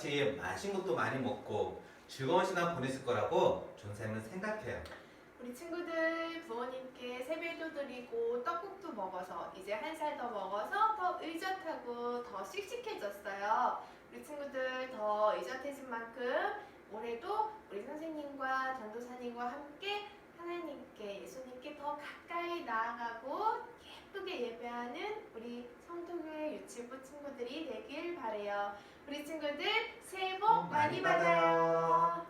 같이 맛있는 것도 많이 먹고 즐거운 시간 보냈을 거라고 존쌤은 생각해요. 우리 친구들 부모님께 세배도 드리고 떡국도 먹어서 이제 한 살 더 먹어서 더 의젓하고 더 씩씩해졌어요. 우리 친구들 더 의젓해진 만큼 올해도 우리 선생님과 전도사님과 함께 하나님께 예수님께 더 가까이 나아가고 예쁘게 예배하는 우리 성도교회 유치부 친구들이 되길 바래요. 우리 친구들 새해 복 많이 받아요.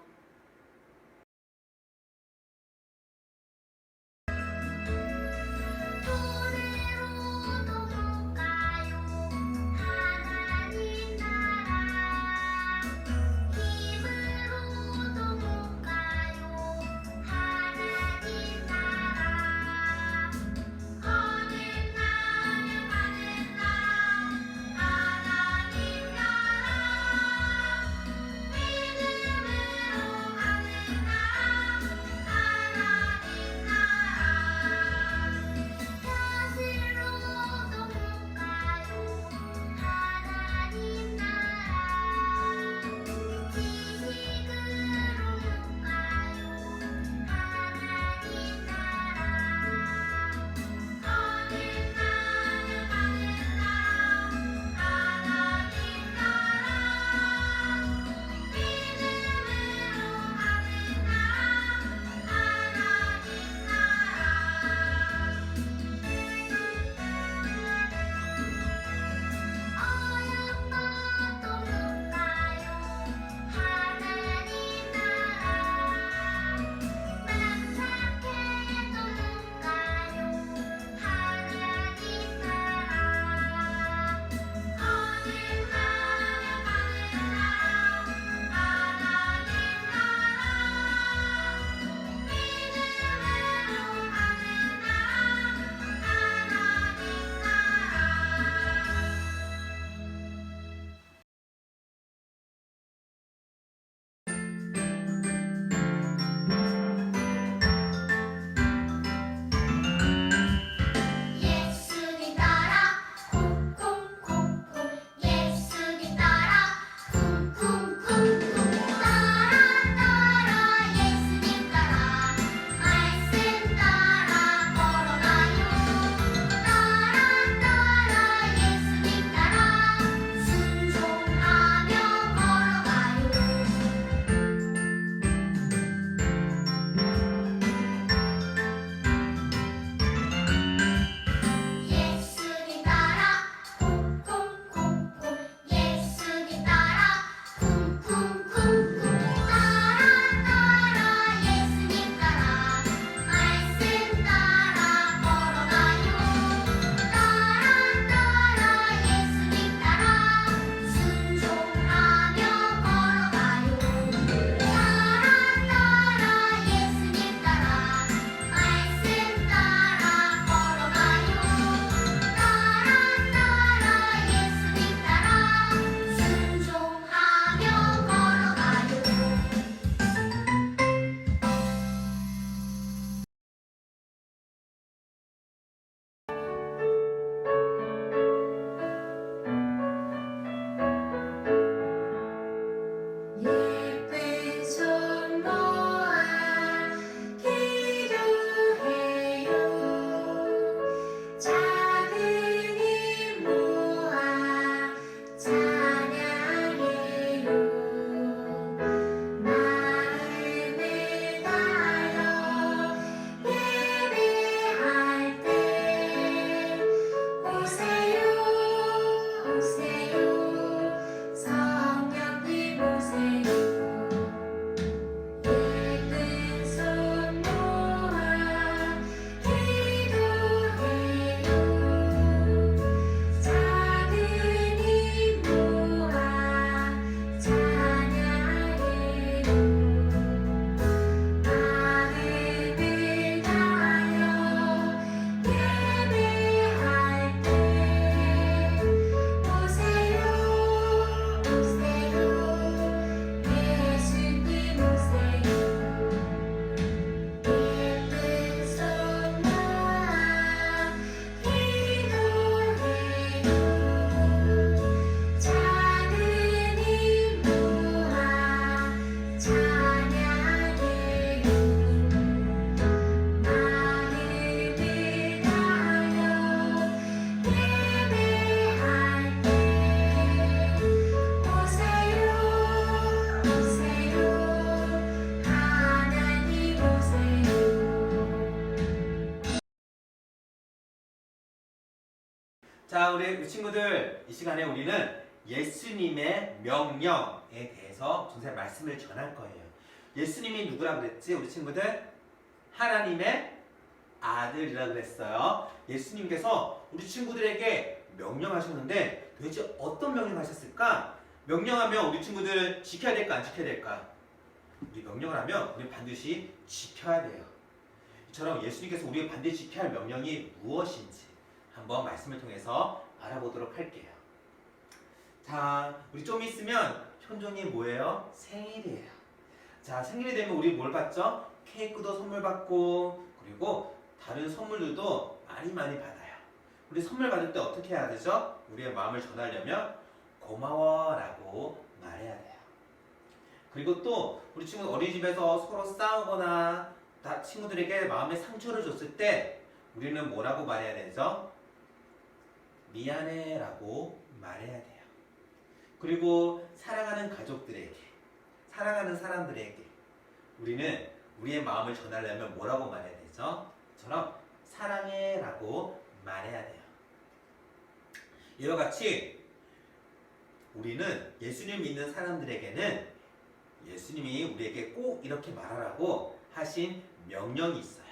우리 친구들 이 시간에 우리는 예수님의 명령에 대해서 전세 말씀을 전할 거예요. 예수님이 누구라 그랬지? 우리 친구들 하나님의 아들이라 그랬어요. 예수님께서 우리 친구들에게 명령하셨는데 도대체 어떤 명령하셨을까? 명령하면 우리 친구들 지켜야 될까 안 지켜야 될까? 우리 명령을 하면 우리 반드시 지켜야 돼요. 이처럼 예수님께서 우리가 반드시 지켜야 할 명령이 무엇인지 한번 말씀을 통해서 알아보도록 할게요. 자, 우리 좀 있으면 현종이 뭐예요? 생일이에요. 자, 생일이 되면 우리 뭘 받죠? 케이크도 선물 받고 그리고 다른 선물들도 많이 많이 받아요. 우리 선물 받을 때 어떻게 해야 되죠? 우리의 마음을 전하려면 고마워라고 말해야 돼요. 그리고 또 우리 친구 어린이집에서 서로 싸우거나 다 친구들에게 마음의 상처를 줬을 때 우리는 뭐라고 말해야 되죠? 미안해 라고 말해야 돼요. 그리고 사랑하는 가족들에게, 사랑하는 사람들에게 우리는 우리의 마음을 전하려면 뭐라고 말해야 되죠? 처럼 사랑해 라고 말해야 돼요. 이와 같이 우리는 예수님 믿는 사람들에게는 예수님이 우리에게 꼭 이렇게 말하라고 하신 명령이 있어요.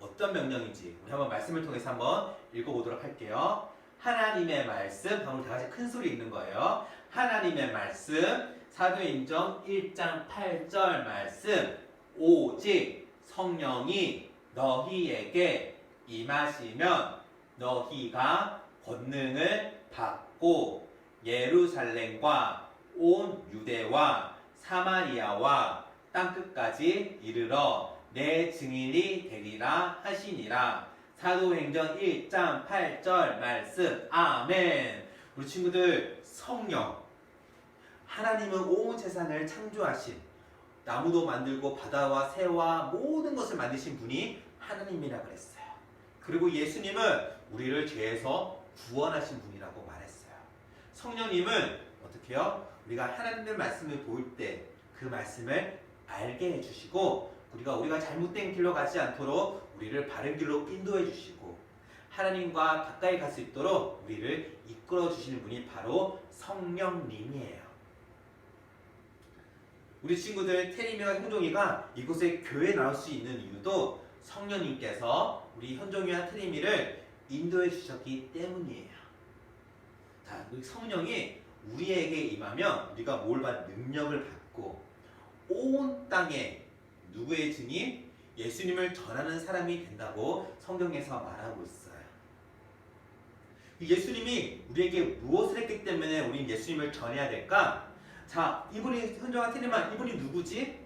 어떤 명령인지 우리 한번 말씀을 통해서 한번 읽어보도록 할게요. 하나님의 말씀, 방금 다 같이 큰 소리 읽는 거예요. 하나님의 말씀, 사도행전 1장 8절 말씀, 오직 성령이 너희에게 임하시면 너희가 권능을 받고 예루살렘과 온 유대와 사마리아와 땅끝까지 이르러 내 증인이 되리라 하시니라. 사도행전 1장 8절 말씀. 아멘. 우리 친구들 성령 하나님은 온 세상을 창조하신 나무도 만들고 바다와 새와 모든 것을 만드신 분이 하나님이라 그랬어요. 그리고 예수님은 우리를 죄에서 구원하신 분이라고 말했어요. 성령님은 어떻게 해요? 우리가 하나님의 말씀을 보일 때그 말씀을 알게 해주시고 우리가 우리가 잘못된 길로 가지 않도록 우리를 바른 길로 인도해 주시고 하나님과 가까이 갈 수 있도록 우리를 이끌어 주시는 분이 바로 성령님이에요. 우리 친구들 태림이와 현종이가 이곳에 교회 나올 수 있는 이유도 성령님께서 우리 현종이와 태림이를 인도해 주셨기 때문이에요. 자, 우리 성령이 우리에게 임하면 우리가 뭘 받, 능력을 받고 온 땅에 누구의 증인? 예수님을 전하는 사람이 된다고 성경에서 말하고 있어요. 예수님이 우리에게 무엇을 했기 때문에 우리는 예수님을 전해야 될까? 자, 이분이 현정한 테리만 이분이 누구지?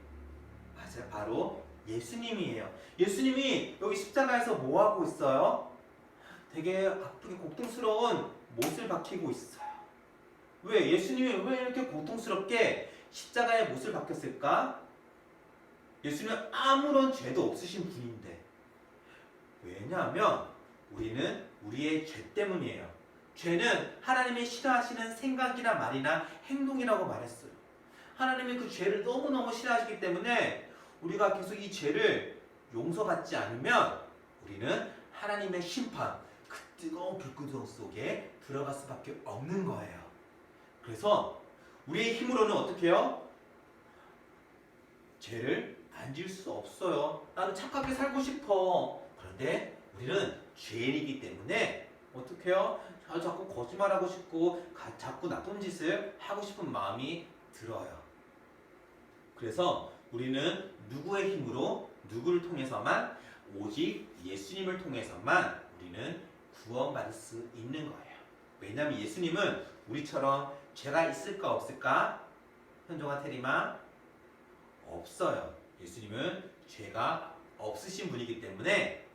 맞아요. 바로 예수님이에요. 예수님이 여기 십자가에서 뭐 하고 있어요? 되게 아프게 고통스러운 못을 박히고 있어요. 왜? 예수님이 왜 이렇게 고통스럽게 십자가에 못을 박혔을까? 예수님은 아무런 죄도 없으신 분인데. 왜냐하면 우리는 우리의 죄 때문이에요. 죄는 하나님이 싫어하시는 생각이나 말이나 행동이라고 말했어요. 하나님이 그 죄를 너무너무 싫어하시기 때문에 우리가 계속 이 죄를 용서받지 않으면 우리는 하나님의 심판, 그 뜨거운 불구덩 속에 들어갈 수밖에 없는 거예요. 그래서 우리의 힘으로는 어떻게 해요? 죄를 안 지을 수 없어요. 나는 착하게 살고 싶어. 그런데 우리는 죄인이기 때문에 어떻게 해요? 아, 자꾸 거짓말하고 싶고 가- 자꾸 나쁜 짓을 하고 싶은 마음이 들어요. 그래서 우리는 누구의 힘으로 누구를 통해서만 오직 예수님을 통해서만 우리는 구원받을 수 있는 거예요. 왜냐하면 예수님은 우리처럼 죄가 있을까 없을까? 현종아 테리마 없어요. 예수님은 죄가 없으신 분이기 때문에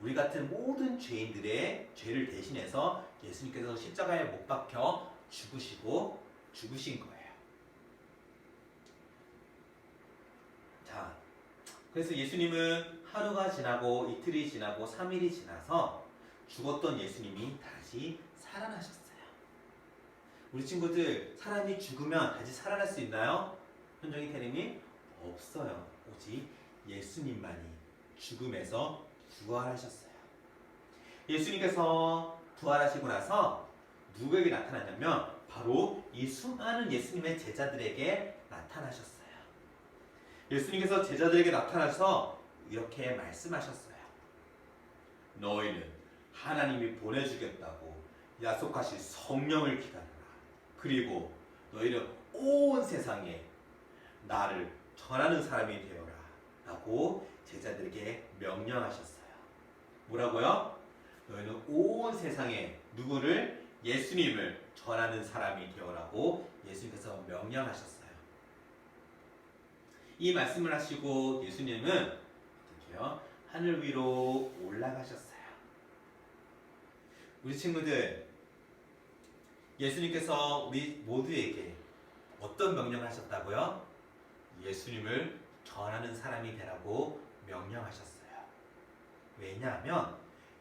우리 같은 모든 죄인들의 죄를 대신해서 예수님께서 십자가에 못 박혀 죽으시고 죽으신 거예요. 자, 그래서 예수님은 하루가 지나고 이틀이 지나고 3일이 지나서 죽었던 예수님이 다시 살아나셨어요. 우리 친구들 사람이 죽으면 다시 살아날 수 있나요? 현정이 태림이 없어요. 오직 예수님만이 죽음에서 부활하셨어요. 예수님께서 부활하시고 나서 누구에게 나타났냐면 바로 이 수많은 예수님의 제자들에게 나타나셨어요. 예수님께서 제자들에게 나타나서 이렇게 말씀하셨어요. 너희는 하나님이 보내주겠다고 약속하신 성령을 기다려라. 그리고 너희는 온 세상에 나를 전하는 사람이 되어라. 라고 제자들에게 명령하셨어요. 뭐라고요? 너희는 온 세상에 누구를 예수님을 전하는 사람이 되어라고 예수님께서 명령하셨어요. 이 말씀을 하시고 예수님은 어떻게요? 하늘 위로 올라가셨어요. 우리 친구들 예수님께서 우리 모두에게 어떤 명령을 하셨다고요? 예수님을 전하는 사람이 되라고 명령하셨어요. 왜냐하면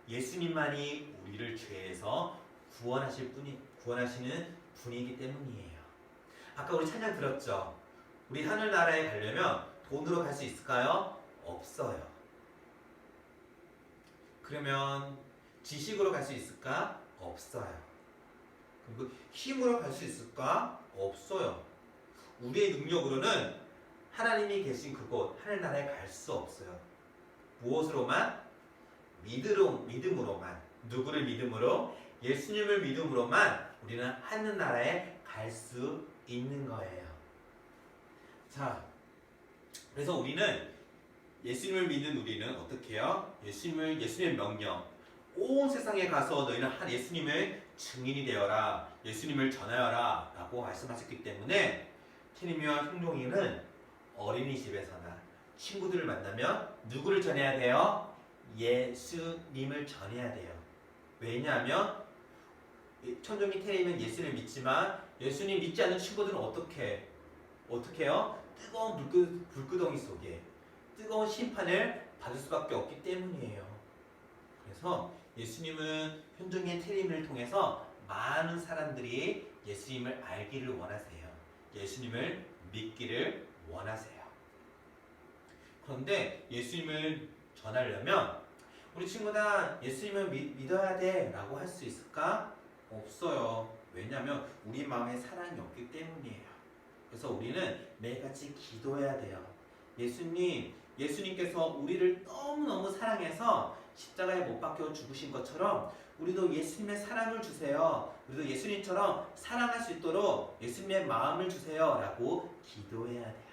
예수님만이 우리를 죄에서 구원하실 분이 구원하시는 분이기 때문이에요. 아까 우리 찬양 들었죠? 우리 하늘 나라에 가려면 돈으로 갈 수 있을까요? 없어요. 그러면 지식으로 갈 수 있을까? 없어요. 그리고 힘으로 갈 수 있을까? 없어요. 우리의 능력으로는 하나님이 계신 그곳 하늘나라에 갈 수 없어요. 무엇으로만? 믿으로, 믿음으로만. 누구를 믿음으로? 예수님을 믿음으로만 우리는 하늘나라에 갈 수 있는 거예요. 자, 그래서 우리는 예수님을 믿는 우리는 어떻게 해요? 예수님을, 예수님의 명령. 온 세상에 가서 너희는 한 예수님의 증인이 되어라. 예수님을 전하여라. 라고 말씀하셨기 때문에 테리미와 형용이는 어린이집에서나 친구들을 만나면 누구를 전해야 돼요? 예수님을 전해야 돼요. 왜냐하면 천종이 테리는 예수를 믿지만 예수님 믿지 않는 친구들은 어떻게 어떻게 해요? 뜨거운 불끄, 불끄덩이 속에 뜨거운 심판을 받을 수밖에 없기 때문이에요. 그래서 예수님은 현종의 테림을 통해서 많은 사람들이 예수님을 알기를 원하세요. 예수님을 믿기를 원하세요. 그런데 예수님을 전하려면 우리 친구다 예수님을 믿, 믿어야 돼 라고 할 수 있을까? 없어요. 왜냐하면 우리 마음에 사랑이 없기 때문이에요. 그래서 우리는 매일같이 기도해야 돼요. 예수님, 예수님께서 우리를 너무너무 사랑해서 십자가에 못 박혀 죽으신 것처럼 우리도 예수님의 사랑을 주세요. 우리도 예수님처럼 사랑할 수 있도록 예수님의 마음을 주세요. 라고 기도해야 돼요.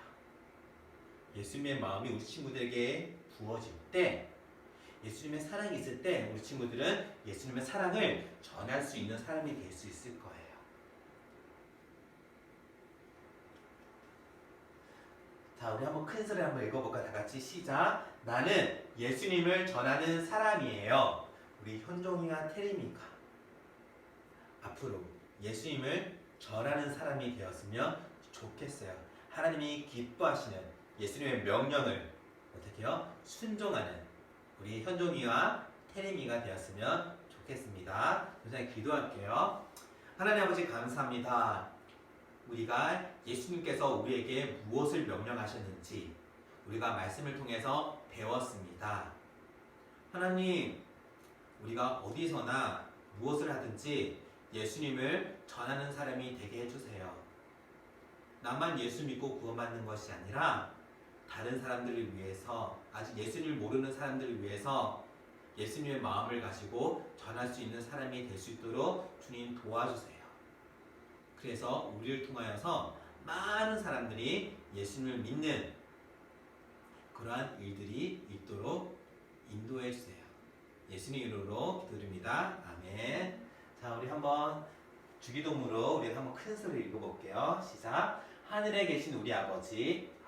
예수님의 마음이 우리 친구들에게 부어질 때 예수님의 사랑이 있을 때 우리 친구들은 예수님의 사랑을 전할 수 있는 사람이 될 수 있을 거예요. 자, 우리 한번 큰 소리 한번 읽어볼까? 다 같이 시작. 나는 예수님을 전하는 사람이에요. 우리 현종이와 태림이가 앞으로 예수님을 전하는 사람이 되었으면 좋겠어요. 하나님이 기뻐하시는 예수님의 명령을 어떻게 요 순종하는 우리 현종이와 태림이가 되었으면 좋겠습니다. 우선 기도할게요. 하나님 아버지 감사합니다. 우리가 예수님께서 우리에게 무엇을 명령하셨는지 우리가 말씀을 통해서 배웠습니다. 하나님, 우리가 어디서나 무엇을 하든지 예수님을 전하는 사람이 되게 해주세요. 나만 예수 믿고 구원받는 것이 아니라 다른 사람들을 위해서 아직 예수님을 모르는 사람들을 위해서 예수님의 마음을 가지고 전할 수 있는 사람이 될 수 있도록 주님 도와주세요. 그래서 우리를 통하여서 많은 사람들이 예수님을 믿는 그러한 일들이 있도록 인도해 주세요. 예수님 이름으로 기도드립니다. 아멘. 자, 우리 한번 주기도문으로 우리 한번 큰 소리 읽어볼게요. 시작. 하늘에 계신 우리 아버지,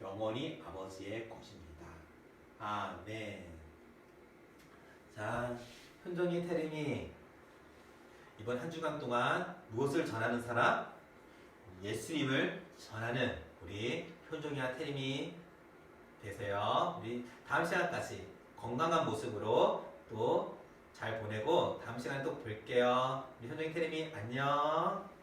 영원히 아버지의 것입니다. 아멘. 자, 현정이 태림이 이번 한 주간 동안 무엇을 전하는 사람? 예수님을 전하는 우리 효종이와 태림이 되세요. 우리 다음 시간까지 건강한 모습으로 또 잘 보내고 다음 시간에 또 볼게요. 우리 효종이 태림이 안녕.